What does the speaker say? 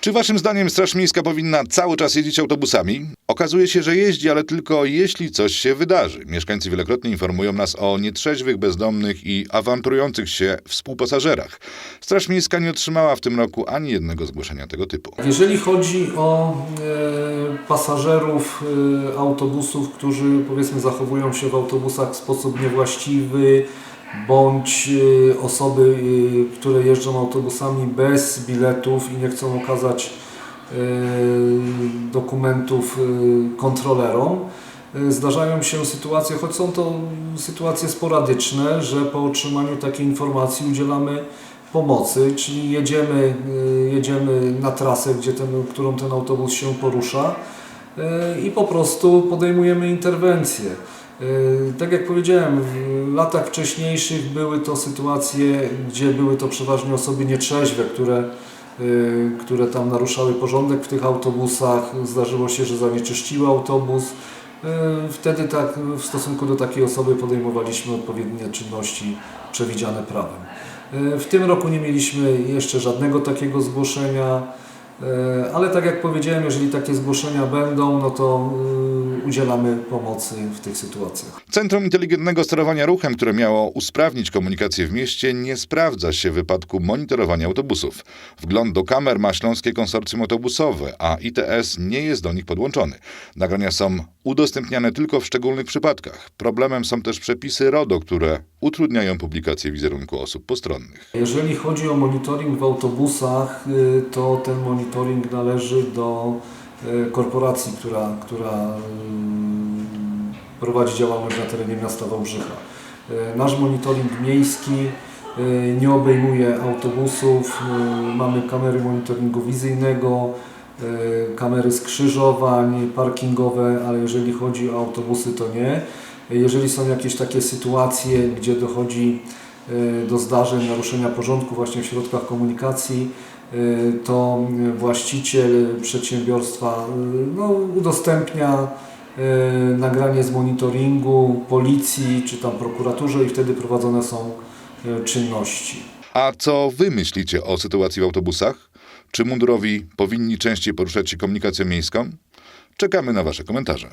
Czy waszym zdaniem Straż Miejska powinna cały czas jeździć autobusami? Okazuje się, że jeździ, ale tylko jeśli coś się wydarzy. Mieszkańcy wielokrotnie informują nas o nietrzeźwych, bezdomnych i awanturujących się współpasażerach. Straż Miejska nie otrzymała w tym roku ani jednego zgłoszenia tego typu. Jeżeli chodzi o e, pasażerów e, autobusów, którzy powiedzmy zachowują się w autobusach w sposób niewłaściwy, bądź e, osoby, e, które jeżdżą autobusami bez biletów i nie chcą okazać e, dokumentów kontrolerom, zdarzają się sytuacje, choć są to sytuacje sporadyczne, że po otrzymaniu takiej informacji udzielamy pomocy, czyli jedziemy, y, jedziemy na trasę, gdzie ten, którą ten autobus się porusza y, i po prostu podejmujemy interwencję. Y, Tak jak powiedziałem, w latach wcześniejszych były to sytuacje, gdzie były to przeważnie osoby nietrzeźwe, które, y, które tam naruszały porządek w tych autobusach. Zdarzyło się, że zanieczyściły autobus. Y, Wtedy tak, w stosunku do takiej osoby podejmowaliśmy odpowiednie czynności przewidziane prawem. W tym roku nie mieliśmy jeszcze żadnego takiego zgłoszenia, ale tak jak powiedziałem, jeżeli takie zgłoszenia będą, no to y, udzielamy pomocy w tych sytuacjach. Centrum Inteligentnego Sterowania Ruchem, które miało usprawnić komunikację w mieście, nie sprawdza się w wypadku monitorowania autobusów. Wgląd do kamer ma Śląskie Konsorcjum Autobusowe, a ITS nie jest do nich podłączony. Nagrania są udostępniane tylko w szczególnych przypadkach. Problemem są też przepisy RODO, które utrudniają publikację wizerunku osób postronnych. Jeżeli chodzi o monitoring w autobusach, y, to ten monitoring należy do y, korporacji, która, która y, prowadzi działalność na terenie miasta Wałbrzycha. Y, Nasz monitoring miejski y, nie obejmuje autobusów, mamy kamery monitoringu wizyjnego, kamery skrzyżowań, parkingowe, ale jeżeli chodzi o autobusy to nie. Jeżeli są jakieś takie sytuacje, gdzie dochodzi do zdarzeń naruszenia porządku właśnie w środkach komunikacji, y, to właściciel przedsiębiorstwa y, no, udostępnia nagranie z monitoringu policji czy tam prokuraturze i wtedy prowadzone są czynności. A co wy myślicie o sytuacji w autobusach? Czy mundurowi powinni częściej poruszać się komunikacją miejską? Czekamy na wasze komentarze.